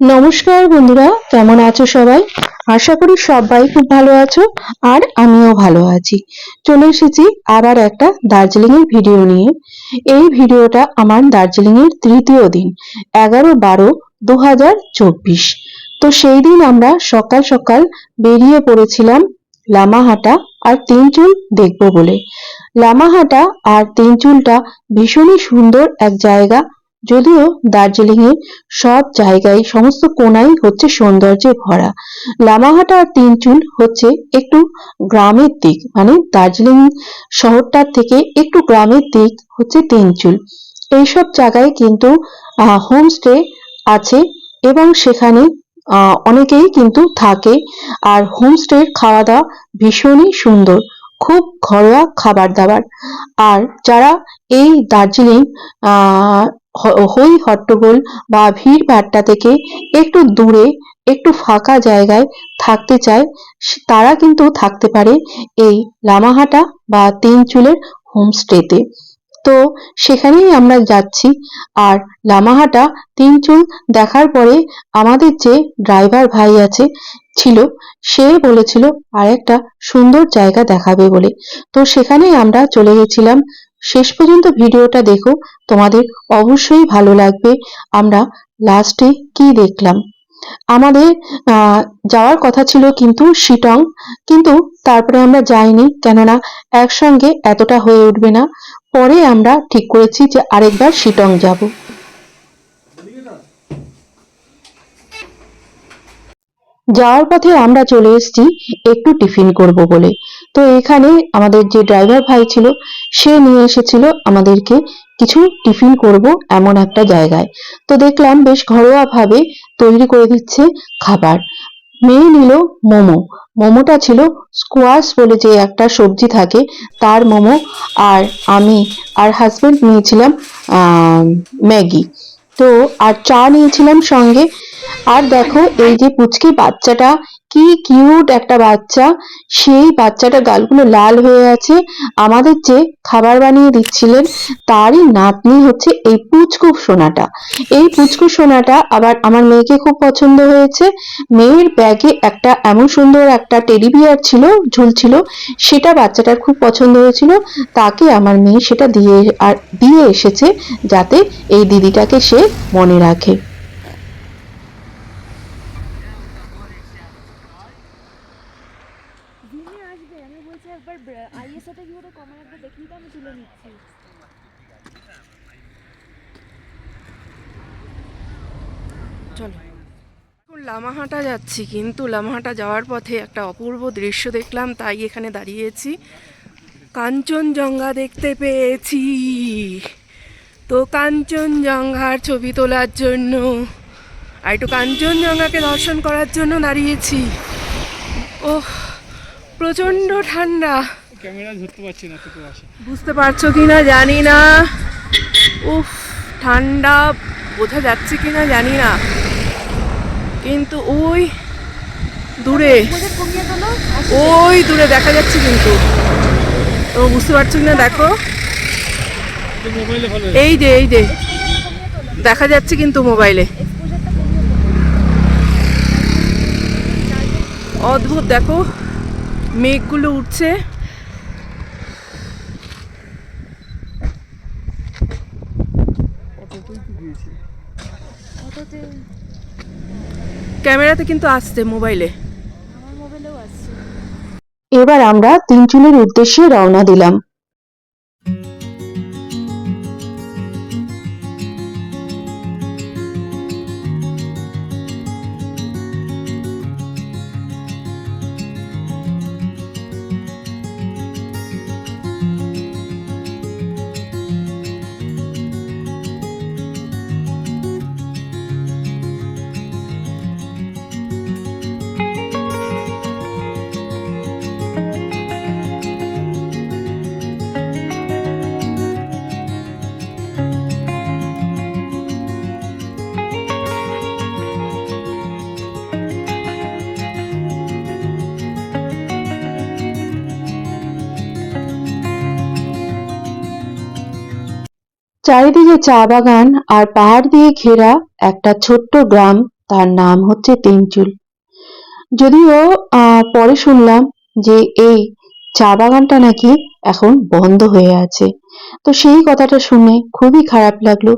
নমস্কার বন্ধুরা, কেমন আছো সবাই? আশা করি সবাই খুব ভালো আছো আর আমিও ভালো আছি। চলে এসেছি আবার একটা দার্জিলিং এর ভিডিও নিয়ে। এই ভিডিওটা আমার দার্জিলিং এর তৃতীয় দিন, এগারো বারো দু হাজার চব্বিশ। তো সেই দিন আমরা সকাল সকাল বেরিয়ে পড়েছিলাম লামাহাটা আর তিনচুল দেখব বলে। লামাহাটা আর তিনচুলটা ভীষণই সুন্দর এক জায়গা যদিও দার্জিলিং এর সব জায়গায় সমস্ত কোনাই হচ্ছে সৌন্দর্যে ভরা। লামাহাটা আর তিনচুল হচ্ছে একটু গ্রামের দিক মানে দার্জিলিং শহরটার থেকে একটু গ্রামের দিক হচ্ছে তিনচুল। এইসব জায়গায় কিন্তু হোমস্টে আছে এবং সেখানে অনেকেই কিন্তু থাকে। আর হোমস্টের খাওয়া দাওয়া ভীষণই সুন্দর, খুব ঘরোয়া খাবার দাবার আর যারা এই দার্জিলিং হই হট্টগোল বা ভিড় ভাট্টা থেকে একটু দূরে, একটু ফাঁকা জায়গায় থাকতে চায় তারা কিন্তু থাকতে পারে এই লামাহাটা বা তিনচুলের হোমস্টেতে। তো সেখানেই আমরা যাচ্ছি আর লামাহাটা তিনচুল দেখার পরে আমাদের যে ড্রাইভার ভাই আছে ছিল, সে বলেছিল, আরেকটা সুন্দর জায়গা দেখাবে বলে। তো সেখানেই আমরা চলে গেছিলাম শেষ পর্যন্ত ভিডিওটা দেখো। তোমাদের অবশ্যই ভালো লাগবে। আমরা লাস্টে কি দেখলাম? আমাদের যাওয়ার কথা ছিল কিন্তু শিটং। কিন্তু তারপরে আমরা যাইনি, কেননা একসঙ্গে এতটা হয়ে উঠবে না। পরে আমরা ঠিক করেছি যে আরেকবার শিটং যাব। যাওয়ার পথে আমরা চলে এসেছি একটু টিফিন করব বলে। তো এখানে আমাদের যে ড্রাইভার ভাই ছিল, সে নিয়ে এসেছিল আমাদেরকে কিছু টিফিন করব এমন একটা জায়গায়। তো দেখলাম বেশ ঘরোয়া ভাবে তৈরি করে দিচ্ছে খাবার। মেয়ে নিল মোমো। মোমোটা ছিল স্কোয়াশ বলে যে একটা সবজি থাকে, তার মোমো আর আমি আর হাজবেন্ড নিয়েছিলাম ম্যাগি। তো আর চা নিয়েছিলাম সঙ্গে। আর দেখো এই যে পুচকি বাচ্চাটা কি কিউট একটা বাচ্চা। সেই বাচ্চাটা গালগুলো লাল হয়ে আছে। আমাদের যে খাবার বানিয়ে দিচ্ছিলেন, তারই নাতনি হচ্ছে এই পুচকু সোনাটা। এই পুচকু সোনাটা আবার আমার মেয়েকে খুব পছন্দ হয়েছে। মেয়ের ব্যাগে একটা এমন সুন্দর একটা টেডি বিয়ার ছিল ঝুলছিল সেটা বাচ্চাটার খুব পছন্দ হয়েছিল। তাকে আমার মেয়ে সেটা দিয়ে আর দিয়ে এসেছে যাতে এই দিদিটাকে সে মনে রাখে জিমে আসবে আমি বলছি একবার আইএসওতে গিয়ে ওটা কমন একবার দেখি তো আমি তুলে নিচ্ছি। চলো। লামাহাটা যাচ্ছি, কিন্তু লামাহাটা যাওয়ার পথে একটা অপূর্ব দৃশ্য দেখলাম, তাই এখানে দাঁড়িয়েছি। কাঞ্চনজঙ্ঘা দেখতে পেয়েছি। তো কাঞ্চনজঙ্ঘার ছবি তোলার জন্য, আর একটু কাঞ্চনজঙ্ঘাকে দর্শন করার জন্য দাঁড়িয়েছি। ও প্রচণ্ড ঠান্ডা। ক্যামেরা ধরতে পারছি না তো আসে বুঝতে পারছ কি না জানি না। উফ ঠান্ডা বোঝা যাচ্ছে কি না জানি না। কিন্তু ওই দূরে ওই দূরে দেখা যাচ্ছে কিন্তু। তো বুঝতে পারছ কি না দেখো এই যে এই যে। দেখা যাচ্ছে কিন্তু মোবাইলে অদ্ভুত দেখো। মেঘগুলো উঠছে। ক্যামেরাতে কিন্তু আসছে মোবাইলে। আমার মোবাইলেও আসছে। এবার আমরা তিনচুলের উদ্দেশ্যে রওনা দিলাম। চারিদিকে চা বাগান আর পাহাড় দিয়ে ঘেরা একটা ছোট্ট গ্রাম, তার নাম হচ্ছে তেঞ্চুল। যদিও পরে শুনলাম যে এই চা বাগানটা নাকি এখন বন্ধ হয়ে আছে। তো সেই কথাটা শুনে খুবই খারাপ লাগল,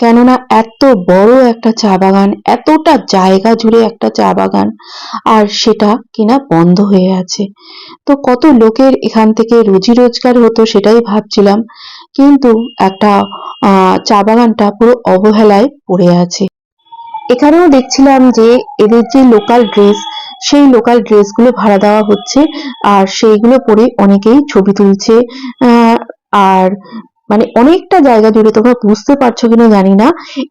কেননা এত বড় একটা চা বাগান, এতটা জায়গা জুড়ে একটা চা বাগান, আর সেটা কিনা বন্ধ হয়ে আছে। তো কত লোকের এখান থেকে রুজি রোজগার হতো সেটাই ভাবছিলাম কিন্তু একটা চা বাগানটা পুরো অবহেলায় পড়ে আছে। এখানেও দেখছিলাম যে এদের যে লোকাল ড্রেস সেই লোকাল ড্রেসগুলো ভাড়া দেওয়া হচ্ছে, আর সেইগুলো পরে অনেকেই ছবি তুলছে আর মানে অনেকটা জায়গা জুড়ে তোমরা বুঝতে পারছ কিনা জানি না।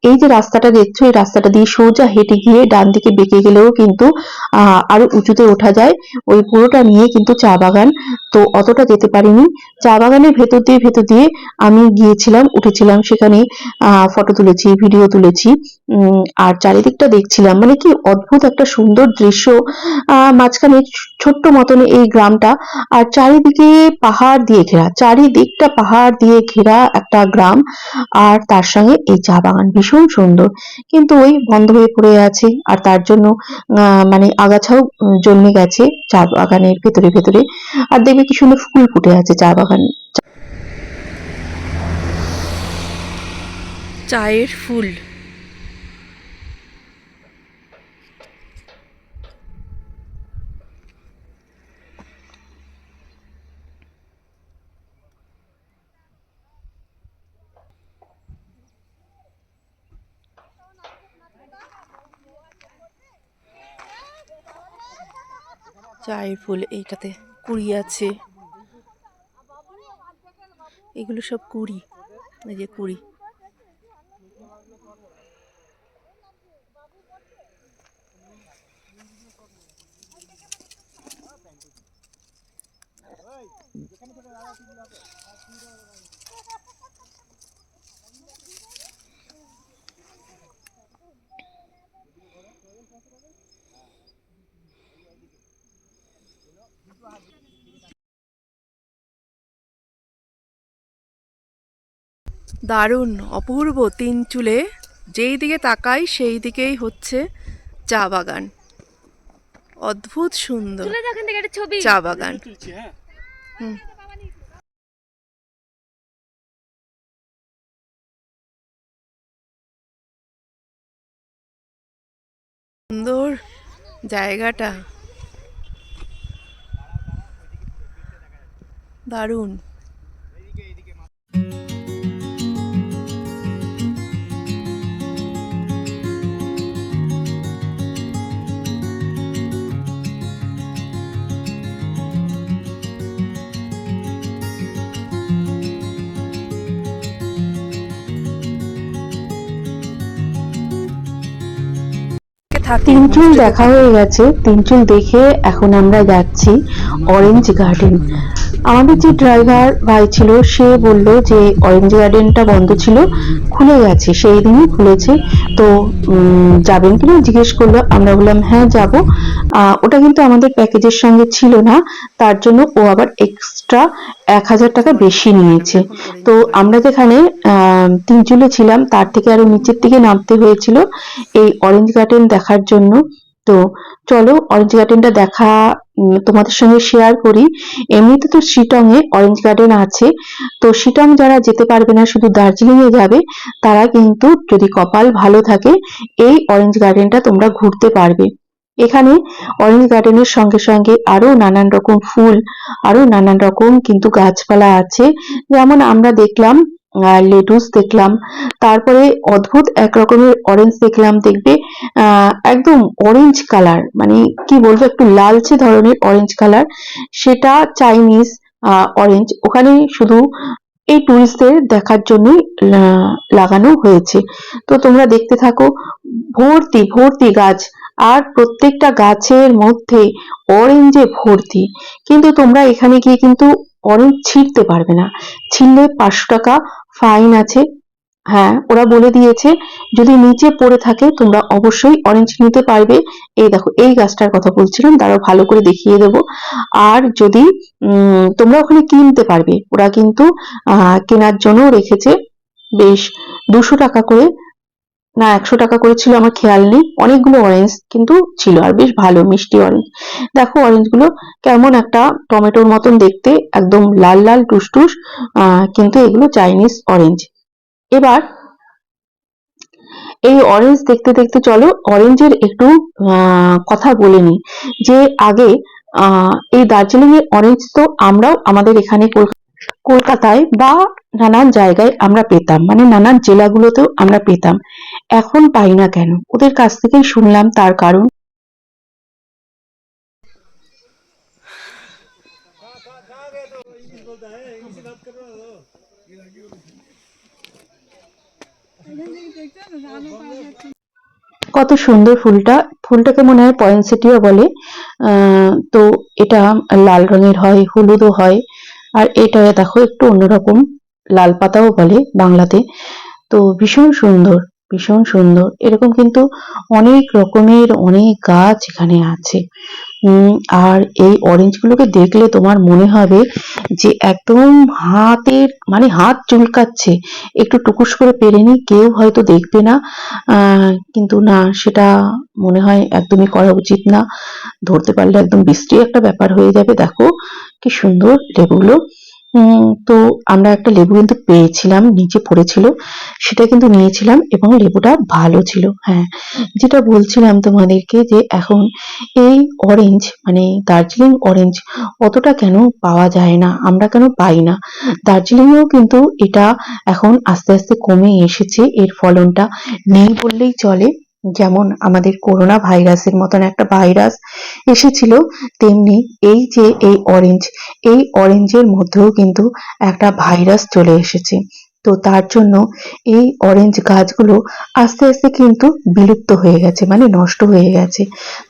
এই যে রাস্তাটা দেখছ, এই রাস্তাটা দিয়ে সোজা হেঁটে গিয়ে ডান দিকে বেঁকে গেলেও কিন্তু আহ আরও উঁচুতে ওঠা যায়। ওই পুরোটা নিয়ে কিন্তু চা বাগান। তো অতটা যেতে পারিনি। চা বাগানের ভেতর দিয়ে ভেতর দিয়ে আমি গিয়েছিলাম, উঠেছিলাম সেখানে। আহ ফটো তুলেছি ভিডিও তুলেছি। আর চারিদিকটা দেখছিলাম। মানে কি অদ্ভুত একটা সুন্দর দৃশ্য মাঝখানে ছোট্ট মতন এই গ্রামটা। আর চারিদিকে পাহাড় দিয়ে ঘেরা, চারিদিকটা পাহাড় দিয়ে ঘেরা একটা গ্রাম। আর তার সঙ্গে এই চা বাগান ভীষণ সুন্দর। কিন্তু ওই বন্ধ হয়ে পড়ে আছে, আর তার জন্য মানে আগাছাও জন্মে গেছে চা বাগানের ভেতরে ভেতরে। আর দেখবে কি সুন্দর ফুল ফুটে আছে চা বাগান। চায়ের ফুল। চায়ের ফুল এইটাতে কুড়ি আছে। এগুলো সব কুড়ি এই যে কুড়ি। দারুণ অপূর্ব তিন চুলে যেই দিকে তাকাই সেই দিকেই হচ্ছে চা বাগান। অদ্ভুত সুন্দর চা বাগান। হুম। সুন্দর জায়গাটা। দারুণ। তিনচুল দেখা হয়ে গেছে। তিনচুল দেখে এখন আমরা যাচ্ছি অরেঞ্জ গার্ডেন আমাদের যে ড্রাইভার ভাই ছিল সে বলল যে অরেঞ্জ গার্ডেনটা বন্ধ ছিল খুলে গেছে সেই দিনই খুলেছে। তো যাবেন কিনা জিজ্ঞেস করল আমরা বললাম হ্যাঁ যাব। ওটা কিন্তু আমাদের প্যাকেজের সঙ্গে ছিল না তার জন্য ও আবার এক্সট্রা এক হাজার টাকা বেশি নিয়েছে। তো আমরা যেখানে আহ, তিনচুলে ছিলাম তার থেকে আরও নিচের দিকে নামতে হয়েছিল। এই অরেঞ্জ গার্ডেন দেখার জন্য তো চলো অরেঞ্জ গার্ডেনটা দেখা তোমাদের সঙ্গে শেয়ার করি। এমনিতে তো শিটং এ অরেঞ্জ গার্ডেন আছে। তো শিটং যারা যেতে পারবে না, শুধু দার্জিলিং এ যাবে, তারা কিন্তু যদি কপাল ভালো থাকে, এই অরেঞ্জ গার্ডেনটা তোমরা ঘুরতে পারবে। এখানে অরেঞ্জ গার্ডেনের সঙ্গে সঙ্গে আরও নানান রকম ফুল, আরও নানান রকম কিন্তু গাছপালা আছে। যেমন আমরা দেখলাম লেটুস দেখলাম। তারপরে অদ্ভুত এক রকমের অরেঞ্জ দেখলাম, দেখবে একদম অরেঞ্জ কালার মানে কি বলব, একটু লালচে ধরনের অরেঞ্জ কালার সেটা চাইনিজ অরেঞ্জ ওখানে শুধু এই টুরিস্টদের দেখার জন্যই লাগানো হয়েছে। তো তোমরা দেখতে থাকো, ভর্তি ভর্তি গাছ, আর প্রত্যেকটা গাছের মধ্যে অরেঞ্জে ভর্তি। কিন্তু তোমরা এখানে গিয়ে কিন্তু অরেঞ্জ ছিঁড়তে পারবে না। ছিঁড়লে পাঁচশো টাকা ফাইন আছে। হ্যাঁ ওরা বলে দিয়েছে, যদি নিচে পড়ে থাকে, তোমরা অবশ্যই অরেঞ্জ নিতে পারবে। এই দেখো, এই গাছটার কথা বলছিলাম তারা ভালো করে দেখিয়ে দেবো। আর যদি তোমরা ওখানে কিনতে পারবে, ওরা কিন্তু কেনার জন্য রেখেছে। বেশ, দুশো টাকা করে না, একশো টাকা করে ছিল, আমার খেয়াল নেই। অনেকগুলো অরেঞ্জ কিন্তু ছিল আর বেশ ভালো, মিষ্টি অরেঞ্জ দেখো অরেঞ্জগুলো কেমন একটা টমেটোর মতন দেখতে, একদম লাল লাল, টুসটুস কিন্তু এগুলো চাইনিজ অরেঞ্জ এবার, এই অরেঞ্জ দেখতে দেখতে চলো অরেঞ্জের একটু কথা বলে নি যে আগে এই দার্জিলিং এর অরেঞ্জ তো আমরাও, আমাদের এখানে কলকাতায় বা নানান জায়গায় আমরা পেতাম। মানে নানান জেলাগুলোতেও আমরা পেতাম। এখন পাই না কেন? ওদের কাছ থেকেই শুনলাম তার কারণ। কত সুন্দর ফুলটা। ফুলটাকে মনে হয় পয়েন্সেটিও বলে। তো এটা লাল রঙের হয়, হলুদও হয়। আর এটা দেখো একটু অন্যরকম, লাল পাতাও বলে বাংলাতে। তো ভীষণ সুন্দর ভীষণ সুন্দর। এরকম কিন্তু অনেক রকমের অনেক গাছ এখানে আছে। আর এই অরেঞ্জ গুলোকে দেখলে তোমার মনে হবে যে একদম হাতের মানে হাত চুলকাচ্ছে। একটু টুকুস করে পেরে নি কেউ হয়তো দেখবে না। কিন্তু না, সেটা মনে হয় একদমই করা উচিত না। ধরতে পারলে একদম বৃষ্টি একটা ব্যাপার হয়ে যাবে। দেখো, কি সুন্দর লেবুগুলো। তো আমরা একটা লেবু কিন্তু পেয়েছিলাম নিচে পড়েছিল সেটা কিন্তু নিয়েছিলাম এবং লেবুটা ভালো ছিল হ্যাঁ। যেটা বলছিলাম তোমাদেরকে যে এখন এই অরেঞ্জ মানে দার্জিলিং অরেঞ্জ অতটা কেন পাওয়া যায় না আমরা কেন পাই না? দার্জিলিংয়েও কিন্তু এটা এখন আস্তে আস্তে কমে এসেছে এর ফলনটা নেই বললেই চলে। যেমন আমাদের করোনা ভাইরাসের মতন একটা ভাইরাস এসেছিল, তেমনি এই যে এই অরেঞ্জ এই অরেঞ্জের মধ্যেও কিন্তু একটা ভাইরাস চলে এসেছে। তো তার জন্য এই অরেঞ্জ গাছগুলো আস্তে আস্তে কিন্তু বিলুপ্ত হয়ে গেছে মানে নষ্ট হয়ে গেছে।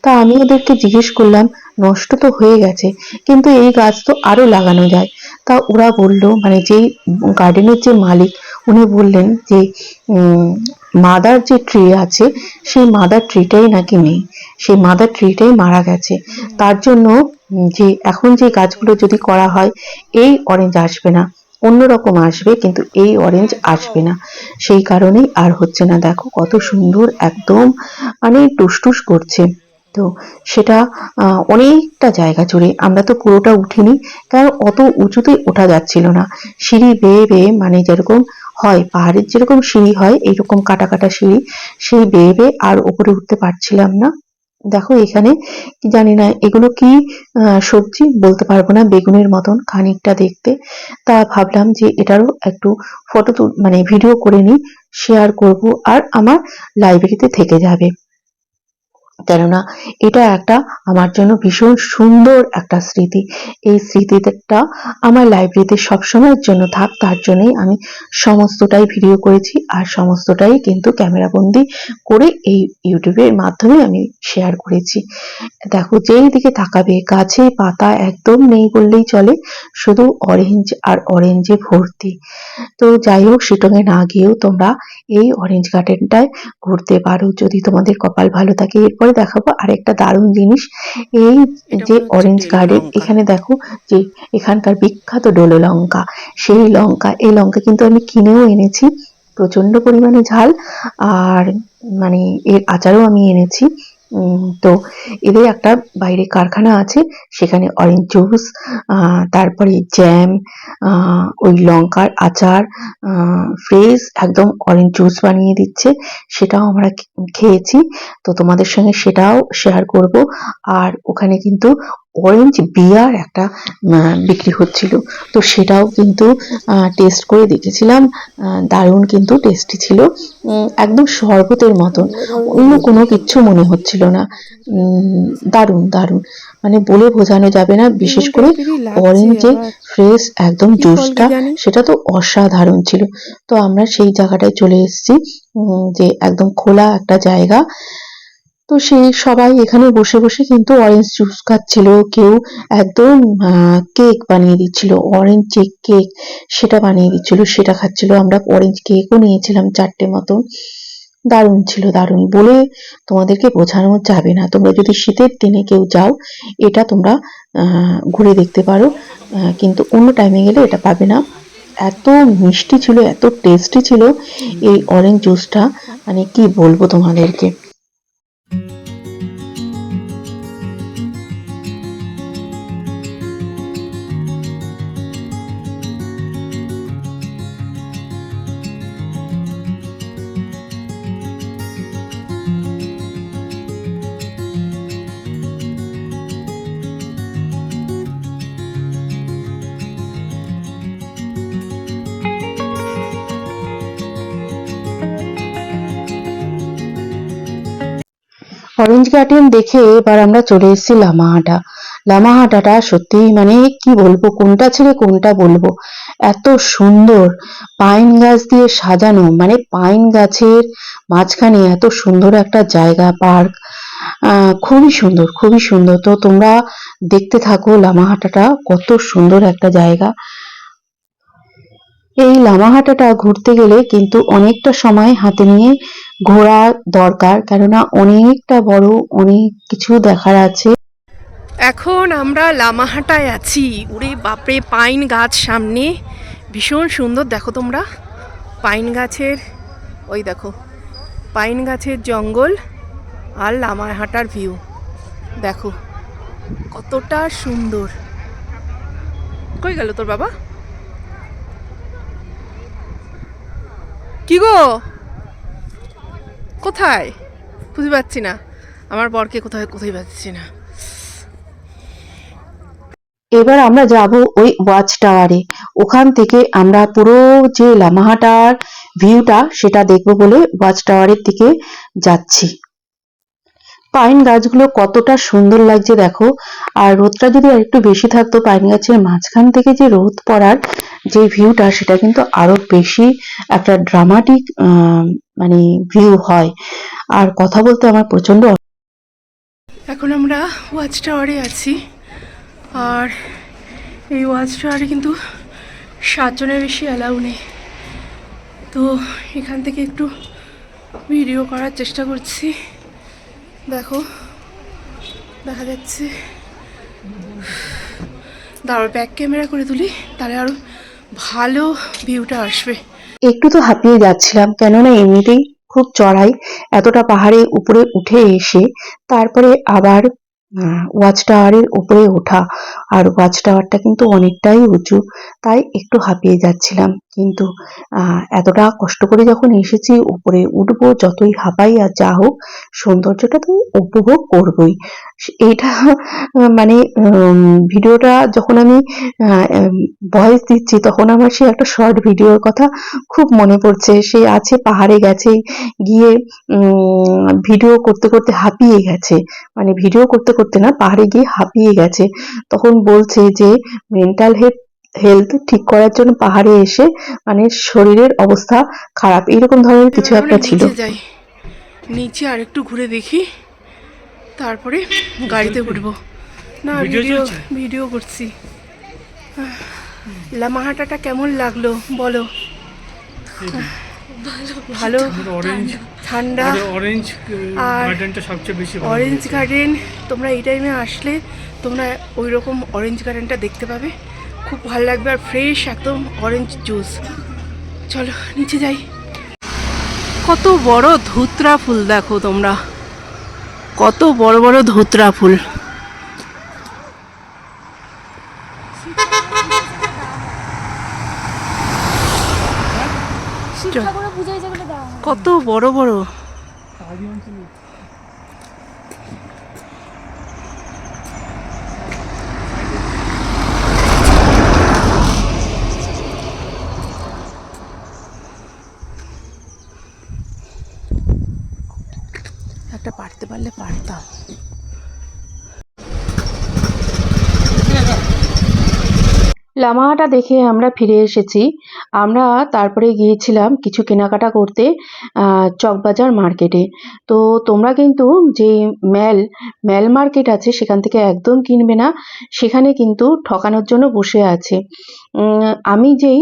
তা আমি ওদেরকে জিজ্ঞেস করলাম, নষ্ট তো হয়ে গেছে, কিন্তু এই গাছ তো আরও লাগানো যায়। তা ওরা বলল মানে যেই গার্ডেনের যে মালিক, উনি বললেন যে মাদার যে ট্রি আছে, সেই মাদার ট্রিটাই নাকি নেই। সেই মাদার ট্রিটাই মারা গেছে। তার জন্য যে, এখন যে গাছগুলো যদি করা হয়, এই অরেঞ্জ আসবে না। অন্যরকম আসবে, কিন্তু এই অরেঞ্জ আসবে না। সেই কারণেই আর হচ্ছে না। দেখো কত সুন্দর একদম মানে টুসটুস করছে। তো সেটা অনেকটা জায়গা জুড়ে। আমরা তো পুরোটা উঠিনি, কারণ অত উঁচুতে ওঠা যাচ্ছিল না। সিঁড়ি বেয়ে বেয়ে মানে যেরকম হয়, পাহাড়ের যেরকম সিঁড়ি হয়, এইরকম কাটা কাটা সিঁড়ি, সেই বেয়ে বেয়ে আর ওপরে উঠতে পারছিলাম না। দেখো এখানে জানি না, এগুলো কি সবজি বলতে পারব না, বেগুনের মতন খানিকটা দেখতে। তা ভাবলাম যে এটারও একটু ফটো মানে ভিডিও করে নিই শেয়ার করব, আর আমার লাইব্রেরিতে থেকে যাবে। কেননা এটা একটা আমার জন্য ভীষণ সুন্দর একটা স্মৃতি। এই স্মৃতিটা আমার লাইব্রেরিতে সবসময়ের জন্য থাক, তার জন্যই আমি সমস্তটাই ভিডিও করেছি আর সমস্তটাই কিন্তু ক্যামেরাবন্দি করে এই ইউটিউবের মাধ্যমে আমি শেয়ার করেছি। দেখো, যেই দিকে তাকাবে গাছে পাতা একদম নেই বললেই চলে, শুধু অরেঞ্জ আর অরেঞ্জে ভর্তি। তো যাই হোক শিটংয়ে না গিয়েও তোমরা এই অরেঞ্জ গার্ডেনটায় ঘুরতে পারো। যদি তোমাদের কপাল ভালো থাকে, এরপরে দেখাবো আরেকটা দারুণ জিনিস। এই যে অরেঞ্জ গার্ডেন এখানে দেখো যে এখানকার বিখ্যাত ডোলো লঙ্কা। সেই লঙ্কা এই লঙ্কা কিন্তু আমি কিনেও এনেছি। প্রচণ্ড পরিমাণে ঝাল। আর মানে এর আচারও আমি এনেছি। তো এদের একটা বাইরে কারখানা আছে, সেখানে অরেঞ্জ জুস তারপরে জ্যাম ওই লঙ্কার আচার ফ্রেশ একদম অরেঞ্জ জুস বানিয়ে দিচ্ছে, সেটাও আমরা খেয়েছি। তো তোমাদের সঙ্গে সেটাও শেয়ার করব। আর ওখানে কিন্তু অরেঞ্জ বিয়ার একটা বিক্রি হচ্ছিল। তো সেটাও কিন্তু টেস্ট করে দেখেছিলাম। দারুণ কিন্তু টেস্টি ছিল। একদম শরবতের মতন। অন্য কোনো কিচ্ছু মনে হচ্ছিল না। দারুণ দারুণ। মানে বলে বোঝানো যাবে না বিশেষ করে অরেঞ্জে ফ্রেশ একদম জুসটা সেটা তো অসাধারণ ছিল। তো আমরা সেই জায়গাটায় চলে এসেছি উম, যে একদম খোলা একটা জায়গা। তো সেই সবাই এখানে বসে বসে কিন্তু অরেঞ্জ জুস খাচ্ছিল। কেউ একদম কেক বানিয়ে দিচ্ছিল। অরেঞ্জ যে কেক সেটা বানিয়ে দিচ্ছিল, সেটা খাচ্ছিল। আমরা অরেঞ্জ কেকও নিয়েছিলাম চারটে মতো। দারুণ ছিল, দারুণ। বলে তোমাদেরকে বোঝানো যাবে না। তোমরা যদি শীতের দিনে কেউ যাও, এটা তোমরা ঘুরে দেখতে পারো। কিন্তু অন্য টাইমে গেলে এটা পাবে না। এত মিষ্টি ছিল, এত টেস্টি ছিল। এই অরেঞ্জ জুসটা মানে কি বলব তোমাদেরকে? Thank you. অরেঞ্জ গার্ডেন দেখে এবার আমরা চলে এসেছি লামাহাটা। লামাহাটাটা সত্যি মানে কি বলব, কোনটা ছেড়ে কোনটা বলব? এত সুন্দর পাইন গাছ দিয়ে সাজানো মানে পাইন গাছের মাঝখানে এত সুন্দর একটা জায়গা পার্ক খুবই সুন্দর খুবই সুন্দর। তো তোমরা দেখতে থাকো লামাহাটাটা, কত সুন্দর একটা জায়গা। এই লামাহাটাটা ঘুরতে গেলে কিন্তু অনেকটা সময় হাতে নিয়ে ঘোরা দরকার, কেননা অনেকটা বড় অনেক কিছু দেখার আছে। এখন আমরা লামাহাটায় আছি। উড়ে বাপরে, পাইন গাছ সামনে। ভীষণ সুন্দর। দেখো তোমরা, পাইন গাছের, ওই দেখো, পাইন গাছের জঙ্গল আর লামাহাটার ভিউ দেখো, কতটা সুন্দর। কই গেল তোর বাবা? কি গো? কোথায়? খুঁজে পাচ্ছি না। আমার বরকে কোথায় কোথায় পাচ্ছি না। এবার আমরা যাব ওই ওয়াচ টাওয়ারে। ওখান থেকে আমরা পুরো যে লামাহাটার ভিউটা, সেটা দেখব বলে ওয়াচ টাওয়ারের দিকে যাচ্ছি। পাইন গাছগুলো কতটা সুন্দর লাগছে দেখো। আর রোদটা যদি আরেকটু বেশি থাকতো, পাইন গাছের মাঝখান থেকে যে রোদ পড়ার যে ভিউটা, সেটা কিন্তু আরও বেশি একটা ড্রামাটিক মানে ভিউ হয়। আর কথা বলতে আমার প্রচণ্ড এখন আমরা ওয়াচ টাওয়ারে আছি। আর এই ওয়াচ টাওয়ারে কিন্তু সাতজনের বেশি অ্যালাউ নেই। তো এখান থেকে একটু ভিডিও করার চেষ্টা করছি। দেখো, দেখা যাচ্ছে। দাঁড়ো ব্যাক ক্যামেরা করে তুলি, তাহলে আরও ভালো ভিউটা আসবে। একটু তো হাঁপিয়ে যাচ্ছিলাম, কেননা এমনিতেই খুব চড়াই, এতটা পাহাড়ে উপরে উঠে এসে, তারপরে আবার ওয়াচ টাওয়ারের উপরে ওঠা। আর ওয়াচ টাওয়ারটা কিন্তু অনেকটাই উঁচু, তাই একটু হাঁপিয়ে যাচ্ছিলাম। কিন্তু এতটা কষ্ট করে যখন এসেছি, উপরে উঠবো, যতই হাঁপাই আর যা হোক, সৌন্দর্যটা তো উপভোগ করবই। আহ, মানে ভিডিওটা যখন আমি ভয়েস দিচ্ছি তখন আমার সে একটা শর্ট ভিডিওর কথা খুব মনে পড়ছে। সে আছে পাহাড়ে গেছে গিয়ে ভিডিও করতে করতে হাঁপিয়ে গেছে। মানে ভিডিও করতে করতে না পাহাড়ে গিয়ে হাঁপিয়ে গেছে। তখন বলছে যে মেন্টাল হেলথ হেলথ ঠিক করার জন্য পাহাড়ে এসে মানে শরীরের অবস্থা খারাপ। এরকম ধরনের কিছু একটা ছিল। নিচে আর একটু ঘুরে দেখি। তারপরে গাড়িতে উঠবো না ভিডিও ভিডিও করছি। লামাহাটাটা কেমন লাগল বলো? ভালো অরেঞ্জ ঠান্ডা। অরেঞ্জ আর গার্ডেনটা সবচেয়ে বেশি অরেঞ্জ গার্ডেন তোমরা এই টাইমে আসলে তোমরা ওই রকম অরেঞ্জ গার্ডেনটা দেখতে পাবে। খুব ভালো লাগবে আর ফ্রেশ একদম অরেঞ্জ জুস চলো নিচে যাই। কত বড় ধুতরা ফুল দেখো তোমরা। কত বড় বড় ধোতরা ফুল। কত বড় বড়। লামাহাটা দেখে আমরা ফিরে এসেছি। আমরা তারপরে গিয়েছিলাম কিছু কেনাকাটা করতে চকবাজার মার্কেটে। তো তোমরা কিন্তু যে ম্যাল ম্যাল মার্কেট আছে সেখান থেকে একদম কিনবে না, সেখানে কিন্তু ঠকানোর জন্য বসে আছে। আমি যেই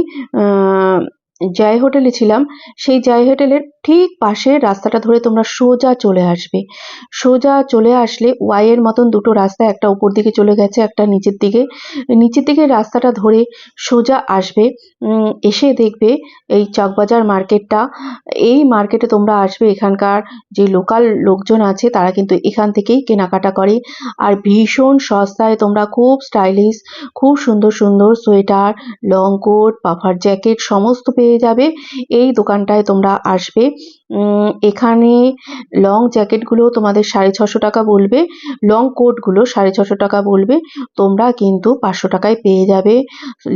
জয় হোটেলে ছিলাম, সেই জয় হোটেলের ঠিক পাশে রাস্তাটা ধরে তোমরা সোজা চলে আসবে। সোজা চলে আসলে ওয়াইয়ের মতন দুটো রাস্তা একটা উপর দিকে চলে গেছে, একটা নিচের দিকে। নিচের দিকে রাস্তাটা ধরে সোজা আসবে এসে দেখবে এই চকবাজার মার্কেটটা। এই মার্কেটে তোমরা আসবে এখানকার যে লোকাল লোকজন আছে, তারা কিন্তু এখান থেকেই কেনাকাটা করে। আর ভীষণ সস্তায় তোমরা খুব স্টাইলিশ খুব সুন্দর সুন্দর sweater long coat puffer jacket সমস্ত পেয়ে যাবে। এই দোকানটায় তোমরা আসবে। এখানে লং জ্যাকেটগুলো তোমাদের সাড়ে ছশো টাকা বলবে। লং কোটগুলো সাড়ে ছশো টাকা বলবে। তোমরা কিন্তু পাঁচশো টাকায় পেয়ে যাবে।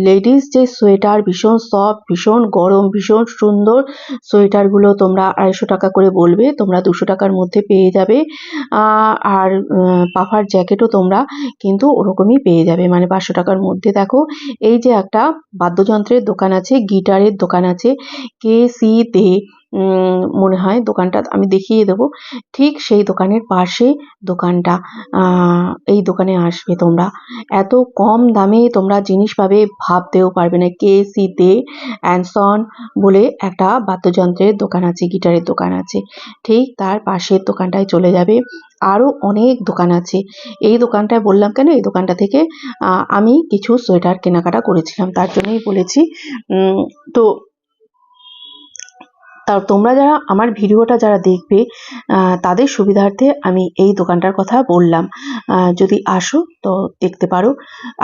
লেডিস যে সোয়েটার ভীষণ সফট ভীষণ গরম, ভীষণ সুন্দর সোয়েটারগুলো তোমরা আড়াইশো টাকা করে বলবে। তোমরা দুশো টাকার মধ্যে পেয়ে যাবে। আর পাফার জ্যাকেটও তোমরা কিন্তু ওরকমই পেয়ে যাবে। মানে পাঁচশো টাকার মধ্যে দেখো। এই যে একটা বাদ্যযন্ত্রের দোকান আছে, গিটারের দোকান আছে। কে সি উম, মনে হয় দোকানটা আমি দেখিয়ে দেবো। ঠিক সেই দোকানের পাশে দোকানটা এই দোকানে আসবে তোমরা। এত কম দামে তোমরা জিনিস পাবে ভাবতেও পারবে না। কে সি দে অ্যান্সন বলে একটা বাদ্যযন্ত্রের দোকান আছে গিটারের দোকান আছে। ঠিক তার পাশের দোকানটায় চলে যাবে। আরও অনেক দোকান আছে। এই দোকানটায় বললাম কেন? এই দোকানটা থেকে আমি কিছু সোয়েটার কেনাকাটা করেছিলাম। তার জন্যই বলেছি তো তা তোমরা যারা আমার ভিডিওটা যারা দেখবে তাদের সুবিধার্থে আমি এই দোকানটার কথা বললাম। যদি আসো তো দেখতে পারো।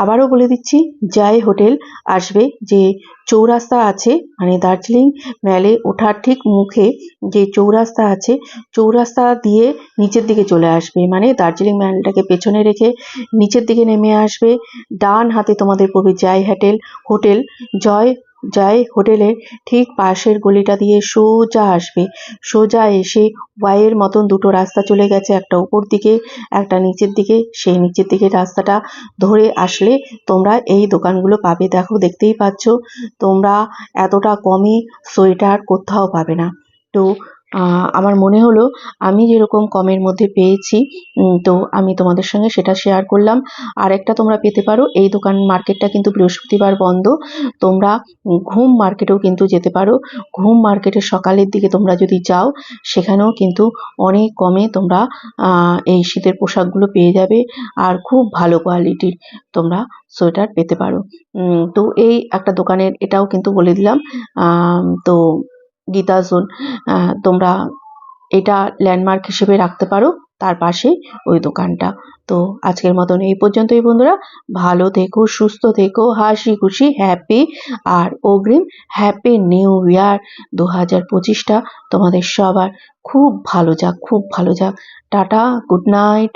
আবারও বলে দিচ্ছি, জয় হোটেল আসবে যে চৌরাস্তা আছে মানে দার্জিলিং ম্যালে ওঠার ঠিক মুখে যে চৌরাস্তা আছে, চৌরাস্তা দিয়ে নিচের দিকে চলে আসবে। মানে দার্জিলিং ম্যালটাকে পেছনে রেখে নিচের দিকে নেমে আসবে। ডান হাতে তোমাদের পড়বে জয় হোটেল হোটেল। জয় জয় হোটেলের ঠিক পাশের গলিটা দিয়ে সোজা আসবে। সোজা এসে ওয়াইয়ের মতন দুটো রাস্তা চলে গেছে, একটা উপর দিকে, একটা নিচের দিকে। সেই নিচের দিকে রাস্তাটা ধরে আসলে তোমরা এই দোকানগুলো পাবে। দেখো, দেখতেই পাচ্ছ, তোমরা এতটা কমে সোয়েটার কোথাও পাবে না। তো আমার মনে হলো আমি যেরকম কমের মধ্যে পেয়েছি তো আমি তোমাদের সঙ্গে সেটা শেয়ার করলাম। আর একটা তোমরা পেতে পারো, এই দোকান মার্কেটটা কিন্তু বৃহস্পতিবার বন্ধ। তোমরা ঘুম মার্কেটেও কিন্তু যেতে পারো। ঘুম মার্কেটের সকালের দিকে তোমরা যদি যাও, সেখানেও কিন্তু অনেক কমে তোমরা এই শীতের পোশাকগুলো পেয়ে যাবে আর খুব ভালো কোয়ালিটির তোমরা সোয়েটার পেতে পারো। তো এই একটা দোকানের এটাও কিন্তু বলে দিলাম। তো গীতা জোন তোমরা এটা ল্যান্ডমার্ক হিসেবে রাখতে পারো, তার পাশে ওই দোকানটা। তো আজকের মতন এই পর্যন্তই বন্ধুরা। ভালো থেকো, সুস্থ থেকো, হাসি খুশি হ্যাপি আর অগ্রিম হ্যাপি নিউ ইয়ার দু হাজার পঁচিশটা তোমাদের সবার। খুব ভালো যাক, খুব ভালো যাক। Tata good night